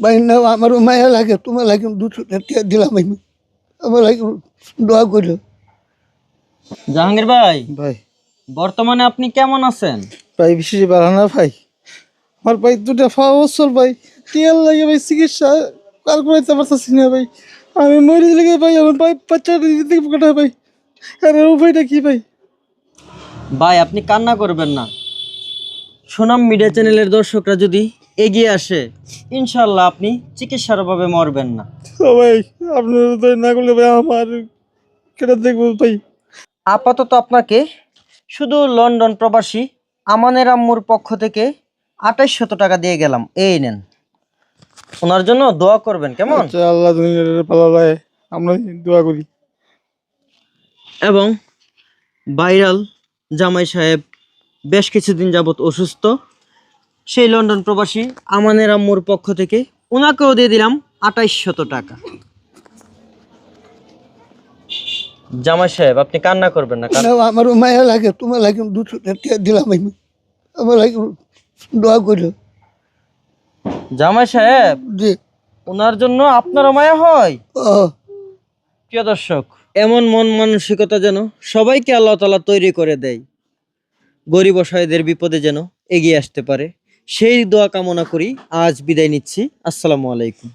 ভাই না আমারও মায়া লাগে তোমার লাগে দুশো টাকা দিলাম আমি। আমার লাগে দোয়া করো জাহাঙ্গীর ভাই ভাই। বর্তমানে আপনি কেমন আছেন? ভাই বিশেষ ভালো না ভাই। আমার ভাই দুটা পাওয়া বছর ভাই। টিয়ার লাগে ভাই চিকিৎসা কার করাইতে পারতেছি না ভাই। আমি মরে দিলে ভাই আমার ভাই বাচ্চাটা দিতে কাটা ভাই? আর উপায়টা কি ভাই? ভাই আপনি কান্না করবেন না। সুনাম মিডিয়া চ্যানেলের দর্শকরা যদি এগিয়ে আসে ইনশাল্লাহ আপনি চিকিৎসার অভাবে মরবেন না। ভাই আপনার তো না করলে ভাই আমার কেটে দেখব ভাই। আপাতত আপনাকে শুধু লন্ডন প্রবাসী আমানের আম্মুর পক্ষ থেকে আঠাইশশত টাকা দিয়ে গেলাম। এই নেন। ওনার জন্য দোয়া করবেন কেমন? আচ্ছা আল্লাহ দুনিয়ার আমরা দোয়া করি। এবং ভাইরাল জামাই সাহেব বেশ কিছুদিন যাবৎ অসুস্থ। সেই লন্ডন প্রবাসী আমানের আম্মুর পক্ষ থেকে ওনাকেও দিয়ে দিলাম আঠাইশশত টাকা। জামাই সাহেব আপনি কান্না করবেন না আমারও মায়া লাগে তোমার লাগে দুশো টাকা দিলাম আমি। আমার লাগে দোয়া করো। জামাই সাহেব ওনার জন্য আপনারও মায়া হয়। ও। প্রিয় দর্শক এমন মন মানসিকতা যেন সবাইকে আল্লাহ তালা তৈরি করে দেয়। গরিব অসহায়দের বিপদে যেন এগিয়ে আসতে পারে। সেই দোয়া কামনা করি আজ বিদায় নিচ্ছি। আসসালামু আলাইকুম।